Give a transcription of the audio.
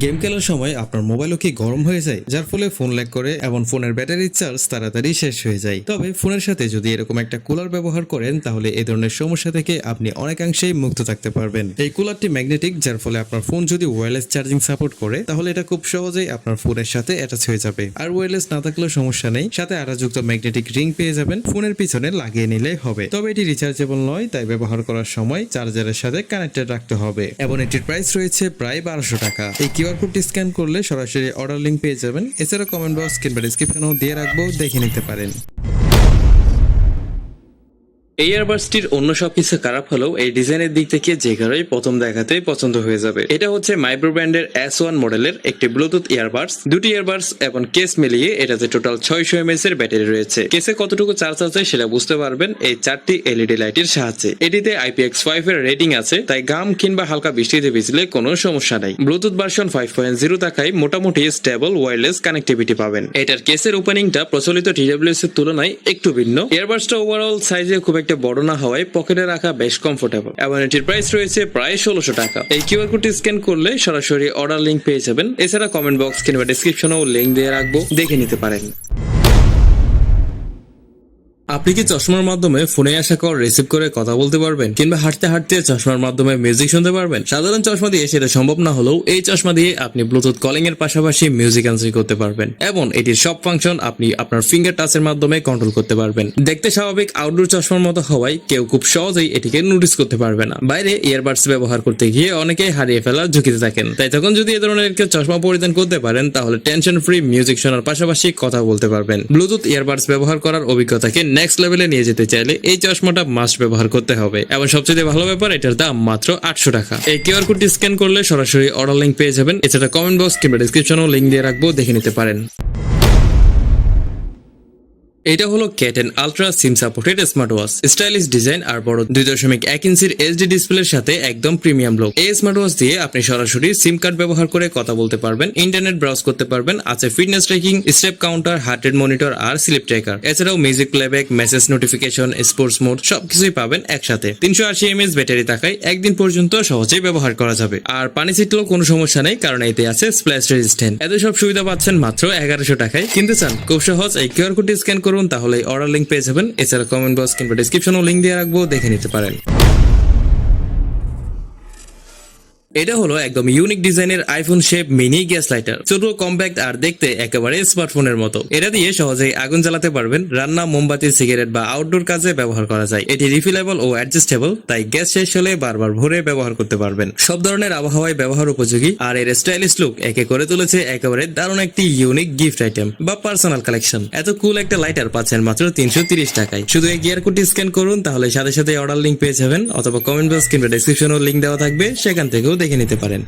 Game খেলার সময় আপনার মোবাইলও কি গরম হয়ে যায়? যার ফলে ফোন ল্যাগ করে এবং ফোনের ব্যাটারির চার্জ তাড়াতাড়ি শেষ হয়ে যায়। তবে ফোনের সাথে যদি এরকম একটা কুলার ব্যবহার করেন, তাহলে এই ধরনের সমস্যা থেকে আপনি অনেকাংশেই মুক্ত থাকতে পারবেন। এই কুলারটি ম্যাগনেটিক, যার ফলে আপনার ফোন যদি ওয়্যারলেস চার্জিং সাপোর্ট করে, তাহলে এটা খুব সহজেই আপনার ফোনের সাথে অ্যাটাচ হয়ে যাবে। আর ওয়্যারলেস না থাকলেও সমস্যা নেই। সাথে আরাযুক্ত ম্যাগনেটিক রিং পেয়ে যাবেন। ফোনের পিছনে লাগিয়ে নিলে হবে। তবে এটি রিচার্জেবল নয়, তাই ব্যবহার করার সময় চার্জারের সাথে কানেক্টেড রাখতে হবে। এবং এটির প্রাইস রয়েছে প্রায় বারোশো টাকা। এই কিউআর কোডটি স্ক্যান করলে সরাসরি অর্ডার লিঙ্ক পেয়ে যাবেন। এছাড়া কমেন্ট বক্স কিংবা ডিসক্রিপশনেও দিয়ে রাখব, দেখে নিতে পারেন। এই এয়ারবাডসটির অন্য সবকিছু খারাপ হলেও এই ডিজাইনের দিক থেকে যে কারোই প্রথম দেখাতেই পছন্দ হয়ে যাবে। এটা হচ্ছে মাইক্রো ব্র্যান্ডের এস ওয়ান মডেলের একটি ব্লুটুথ ইয়ারবাডস দুটি ইয়ারবাডস এবং কেস মিলিয়ে এটাতে টোটাল ছয়শো এমএস এর ব্যাটারি রয়েছে। কেসে কতটুকু চার্জ আছে সেটা বুঝতে পারবেন এই চারটি এলইডি লাইটের সাহায্যে। এটিতে আইপিএক্স ফাইভ এর রেটিং আছে, তাই গাম কিংবা হালকা বৃষ্টিতে ভিজলে কোনো সমস্যা নাই। Bluetooth version five point zero থাকায় মোটামুটি স্টেবল ওয়্যারলেস কানেক্টিভিটি পাবেন। এটার কেসের ওপেনিংটা প্রচলিত টিডব্লিউএস এর তুলনায় একটু ভিন্ন। ইয়ারবাডসটা ওভারঅল সাইজে খুব একটা বড় না হওয়ায় পকেটে রাখা বেশ কমফোর্টেবল এবং এটির প্রাইস রয়েছে প্রায় ষোলোশো টাকা। এই কিউআর কোডটি স্ক্যান করলে সরাসরি অর্ডার লিঙ্ক পেয়ে যাবেন। এছাড়া কমেন্ট বক্স কিংবা ডিসক্রিপশনেও লিঙ্ক দিয়ে রাখব। দেখে নিতে পারেন। আপনি কি চশমার মাধ্যমে ফোনে আসা কল রিসিভ করে কথা বলতে পারবেন? কিংবা হাঁটতে হাঁটতে চশমার মাধ্যমে মিউজিক শুনতে পারবেন? সাধারণ চশমা দিয়ে সেটা সম্ভব না হলেও এই চশমা দিয়ে আপনি ব্লুটুথ কলিং এর পাশাপাশি মিউজিক আনসার করতে পারবেন। এবং এটির সব ফাংশন আপনি আপনার ফিঙ্গার টাচের মাধ্যমে কন্ট্রোল করতে পারবেন। দেখতে স্বাভাবিক আউটডোর চশমার মতো হওয়ায় কেউ খুব সহজেই এটিকে নোটিস করতে পারবে না। বাইরে ইয়ারবাডস ব্যবহার করতে গিয়ে অনেকেই হারিয়ে ফেলার ঝুঁকিতে থাকেন। তাই তখন যদি এ ধরনের কেউ চশমা পরিধান করতে পারেন, তাহলে টেনশন ফ্রি মিউজিক শোনার পাশাপাশি কথা বলতে পারবেন। ব্লুটুথ ইয়ারবাডস ব্যবহার করার অভিজ্ঞতাকে নেক্সট লেভেলে নিয়ে যেতে চাইলে এই চশমাটা মাস্ট ব্যবহার করতে হবে। এবং সবচেয়ে ভালো ব্যাপার, এটার দাম মাত্র আটশো টাকা। এই কিউআর কোডটি স্ক্যান করলে সরাসরি অর্ডার লিঙ্ক পেয়ে যাবেন। এছাড়া কমেন্ট বক্স কিংবা ডিসক্রিপশনেও লিঙ্ক দিয়ে রাখব, দেখে নিতে পারেন। এটা হলো ক্যাটেন ultra SIM supported smart watch stylish design আর বড় দুই দশমিক এক ইঞ্চির এইচডি ডিসপ্লের সাথে একদম প্রিমিয়াম লুক। এই স্মার্ট ওয়াচ দিয়ে আপনি সরাসরি সিম কার্ড ব্যবহার করে কথা বলতে পারবেন, ইন্টারনেট ব্রাউজ করতে পারবেন, আছে fitness tracking, step counter, heart rate monitor আর স্লিপ ট্র্যাকার। এছাড়াও music playback, message notification, sports mode, সবকিছুই পাবেন একসাথে। তিনশো আশি এমএস ব্যাটারি থাকায় একদিন পর্যন্ত সহজেই ব্যবহার করা যাবে। আর পানি ছিটলেও কোনো সমস্যা নেই, কারণ এতে আছে স্প্ল্যাশ রেজিস্ট্যান্ট এত সব সুবিধা পাচ্ছেন মাত্র এগারোশো টাকায়। কিনতে চান? খুব সহজ, এই কিউআর কোডটি স্ক্যান করুন, তাহলে অর্ডার লিঙ্ক পেয়ে যাবেন। এছাড়া কমেন্ট বক্স কিংবা ডিসক্রিপশনও লিঙ্ক দিয়ে রাখব, দেখে নিতে পারেন। এটা হলো একদম ইউনিক ডিজাইনের iPhone shape mini gas lighter ছোট কম্প্যাক্ট আর দেখতে একেবারে স্মার্টফোনের মতো। এটা দিয়ে সহজেই আগুন জ্বালাতে পারবেন। রান্না, মোমবাতি সিগারেট বা আউটডোর কাজে ব্যবহার করা যায়। এটি রিফিলেবল ও অ্যাডজাস্টেবল তাই গ্যাস শেষ হলে বারবার ভরে ব্যবহার করতে পারবেন। সব ধরনের আবহাওয়ায় ব্যবহার উপযোগী। আর এর স্টাইলিশ লুক একে করে তুলেছে একেবারে দারুণ একটি ইউনিক গিফট আইটেম বা পার্সোনাল কালেকশন এত কুল একটা লাইটার পাচ্ছেন মাত্র তিনশো তিরিশ টাকায়। শুধু এই গিয়ার কোডটি স্ক্যান করুন, তাহলে সাথে সাথে অর্ডার লিঙ্ক পেয়ে যাবেন। অথবা কমেন্ট বক্স কিংবা ডিসক্রিপশনেও লিঙ্ক দেওয়া থাকবে। সেখান থেকেও দেখে নিতে পারেন।